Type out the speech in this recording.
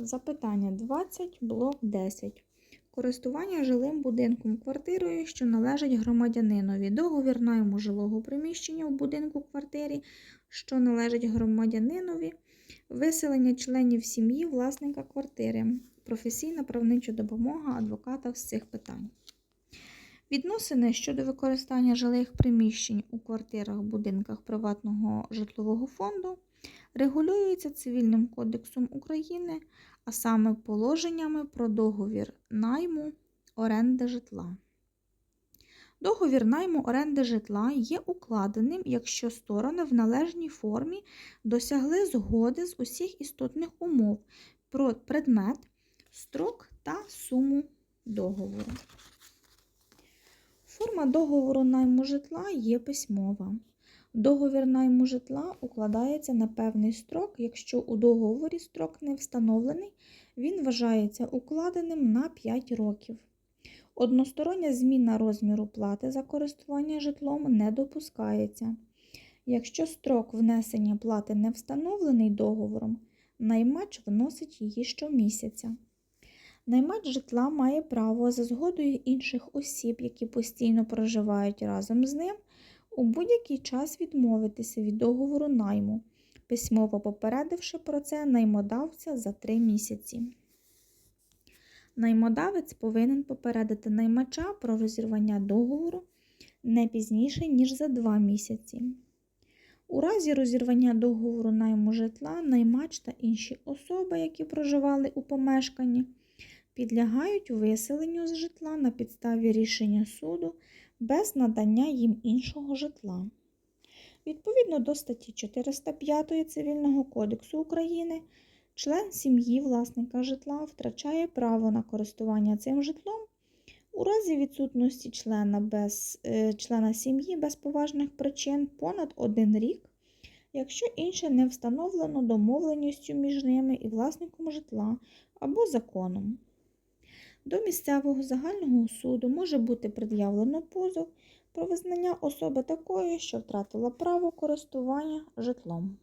Запитання 20, блок 10. Користування жилим будинком квартирою, що належить громадянинові. Договір найму жилого приміщення в будинку квартирі, що належить громадянинові. Виселення членів сім'ї власника квартири. Професійна правнича допомога адвоката з цих питань. Відносини щодо використання жилих приміщень у квартирах, будинках приватного житлового фонду регулюються Цивільним кодексом України, а саме положеннями про договір найму оренди житла. Договір найму оренди житла є укладеним, якщо сторони в належній формі досягли згоди з усіх істотних умов про предмет, строк та суму договору. Форма договору найму житла є письмова. Договір найму житла укладається на певний строк. Якщо у договорі строк не встановлений, він вважається укладеним на 5 років. Одностороння зміна розміру плати за користування житлом не допускається. Якщо строк внесення плати не встановлений договором, наймач вносить її щомісяця. Наймач житла має право за згодою інших осіб, які постійно проживають разом з ним, у будь-який час відмовитися від договору найму, письмово попередивши про це наймодавця за три місяці. Наймодавець повинен попередити наймача про розірвання договору не пізніше, ніж за два місяці. У разі розірвання договору найму житла, наймач та інші особи, які проживали у помешканні, підлягають виселенню з житла на підставі рішення суду без надання їм іншого житла. Відповідно до статті 405 Цивільного кодексу України, член сім'ї власника житла втрачає право на користування цим житлом у разі відсутності члена, без, е, члена сім'ї без поважних причин понад один рік, якщо інше не встановлено домовленістю між ними і власником житла або законом. До місцевого загального суду може бути пред'явлено позов про визнання особи такою, що втратила право користування житлом.